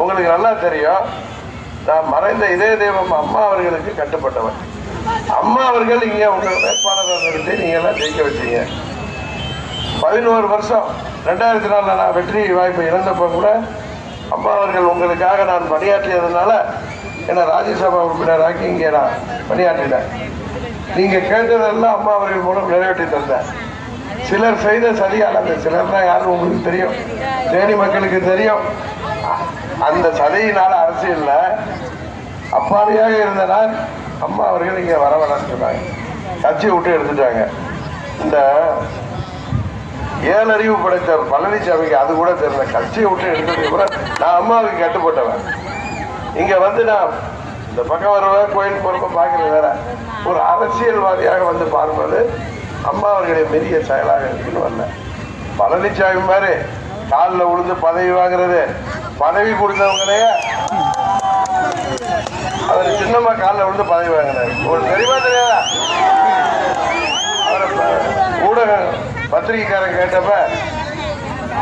உங்களுக்கு நல்லா தெரியும் நான் மறைந்த இதய தெய்வம் அம்மா அவர்களுக்கு கட்டுப்பட்டவன். அம்மா அவர்கள் இங்கே உங்கள் வேட்பாளராக நிறுத்தி நீங்க எல்லாம் ஜெயிக்க வச்சீங்க. பதினோரு வருஷம் ரெண்டாயிரத்தி நாலில் நான் வெற்றி வாய்ப்பு இழந்தப்போ கூட அம்மா அவர்கள் உங்களுக்காக நான் பணியாற்றியதுனால என்னை ராஜ்யசபா உறுப்பினராக்கி இங்கே நான் பணியாற்றினேன். நீங்கள் கேட்டதெல்லாம் அம்மா அவர்கள் மூலம் நிறைவேற்றி தந்தேன். சிலர் செய்த சரியான அந்த சிலர் தான் யாரும் உங்களுக்கு தெரியும். தேனி மக்களுக்கு தெரியும். அந்த சதையினால அரசியல்ல அப்பாவியாக இருந்தனால் அம்மா அவர்கள் இங்கே வர வேணாம்னு சொன்னாங்க. கட்சியை விட்டு எடுத்துட்டாங்க. இந்த ஏழறிவு படைத்த பழனிசாமிக்கு அது கூட தெரியல. கட்சியை விட்டு எடுத்தது கூட நான் அம்மாவுக்கு கட்டுப்பட்டவன். இங்க வந்து நான் இந்த பக்கம் வருவேன் கோயில் போறப்ப பார்க்குறது வேற. ஒரு அரசியல்வாதியாக வந்து பார்ப்பது அம்மா அவர்களுடைய பெரிய செயலாக இருக்குன்னு வரல பழனிசாமி மாதிரி காலில் விழுந்து பதவி வாங்குறது பதவி கொடுத்தவங்களே அவர் சின்னம்மா காலில் விழுந்து பதவி வாங்கினார். ஒரு தெரியுமா தெரியாதா? அவரை ஊடக பத்திரிகைக்காரன் கேட்டப்ப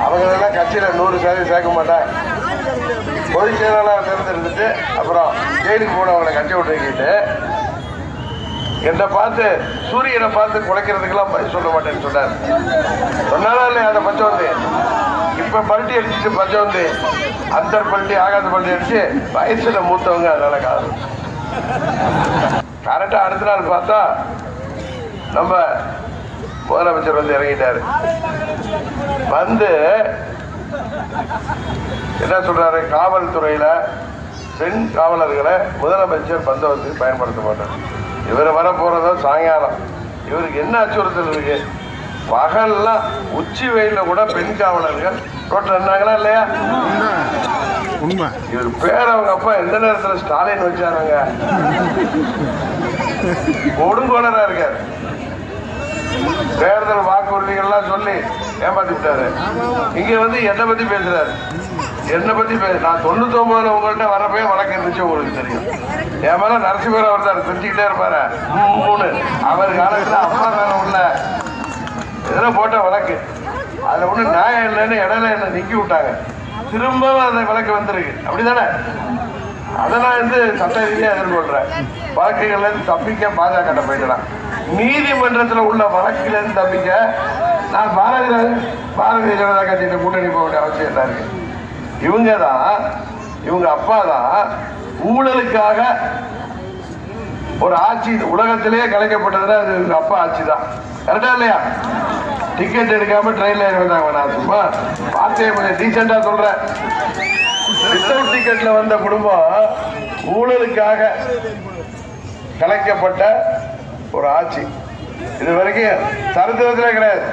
அவங்களெல்லாம் கட்சியில் நூறு சதவீதம் சேர்க்க மாட்டேன் பொதுச் செயலாளர் தேர்ந்தெடுத்துட்டு அப்புறம் ஜெயிலுக்கு போனவங்களை கட்சி விட்டுக்கிட்டு என்னை பார்த்து சூரியனை பார்த்து குலைக்கிறதுக்கெல்லாம் பதில் சொல்ல மாட்டேன்னு சொன்னார். சொன்னாரா இல்லையா அதை பச்சை வந்து இப்போ பல்ட்டி அடிச்சிட்டு பஞ்சம் வந்து அந்த பல்ட்டி ஆகாத பல்ட்டி அடிச்சு வயசில் மூத்தவங்க அதனால காது கரெக்டாக அடுத்த நாள் பார்த்தா நம்ம முதலமைச்சர் வந்து இறங்கிட்டாரு. வந்து என்ன சொல்றாரு? காவல்துறையில பெண் காவலர்களை முதலமைச்சர் பந்தவத்துக்கு பயன்படுத்த மாட்டார் இவர் வர போறதோ சாயங்காலம். இவருக்கு என்ன அச்சுறுத்தல் இருக்கு? பகல்லாம் உச்சி வெயில கூட பெண் காவலர்கள் இருந்தாங்களா இல்லையா? உண்மை. இவர் பேர் அவங்க அப்பா எந்த நேரத்துல ஸ்டாலின் வச்சாருங்க? கொடுங்கோலரா இருக்காரு. தேர்தல் வாக்குறுதிகள்லாம் சொல்லி ஏமாத்தி விட்டாரு இங்க வந்து என்னை பத்தி பேசுறாரு. என்னை பத்தி பேச நான் தொண்ணூத்தி ஒன்பதுல உங்கள்கிட்ட வரப்பே வழக்கு இருந்துச்சு உங்களுக்கு தெரியும். என் மேல நரசிம்மர் அவர் தான் செஞ்சுக்கிட்டே இருப்பாரு. மூணு. அவர் காலத்துல அப்பா மேல உள்ள இதெல்லாம் போட்டால் வழக்கு. அதில் ஒன்றும் நியாயம் இல்லைன்னு இடையில என்ன நிற்கி விட்டாங்க. திரும்பவும் அந்த வழக்கு வந்திருக்கு. அப்படிதானே? அதை நான் வந்து சட்ட ரீதியாக எதிர்கொள்கிறேன் வழக்குகள்லேருந்து தப்பிக்க பாஜக போயிடலாம் நீதிமன்றத்தில் உள்ள வழக்கிலேருந்து தப்பிக்க நான் பாரதிய பாரதிய ஜனதா கட்சியிட்ட கூட்டணி போக வேண்டிய அவசியம் என்ன இருக்கு? இவங்க தான் இவங்க அப்பா தான் ஊழலுக்காக ஒரு ஆட்சி உலகத்திலேயே கலைக்கப்பட்டதுன்னா அது அப்பா ஆட்சி தான் கரெக்டா இல்லையா? டிக்கெட் எடுக்காம ட்ரெயின்ல ஏறி வந்தாங்க நான் சும்மா வார்த்தையை கொஞ்சம் டீசெண்டா சொல்றேன். ரிசர்வ் டிக்கெட்ல வந்த குடும்பம் ஊழலுக்காக கலைக்கப்பட்ட ஒரு ஆட்சி. இது வரைக்கும் சரித்திரத்திலே கிடையாது.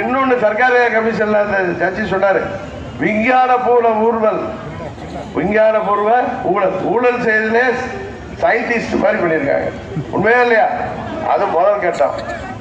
இன்னொன்று சர்க்காரிய கமிஷன்ல அந்த ஜட்ஜி சொன்னாரு விஞ்ஞான பூர்வ ஊர்வல். விஞ்ஞான பூர்வ ஊழல். ஊழல் செய்தலே சயின்டிஸ்ட் மாதிரி பண்ணியிருக்காங்க. உண்மையா இல்லையா? அது முதல் கட்டம்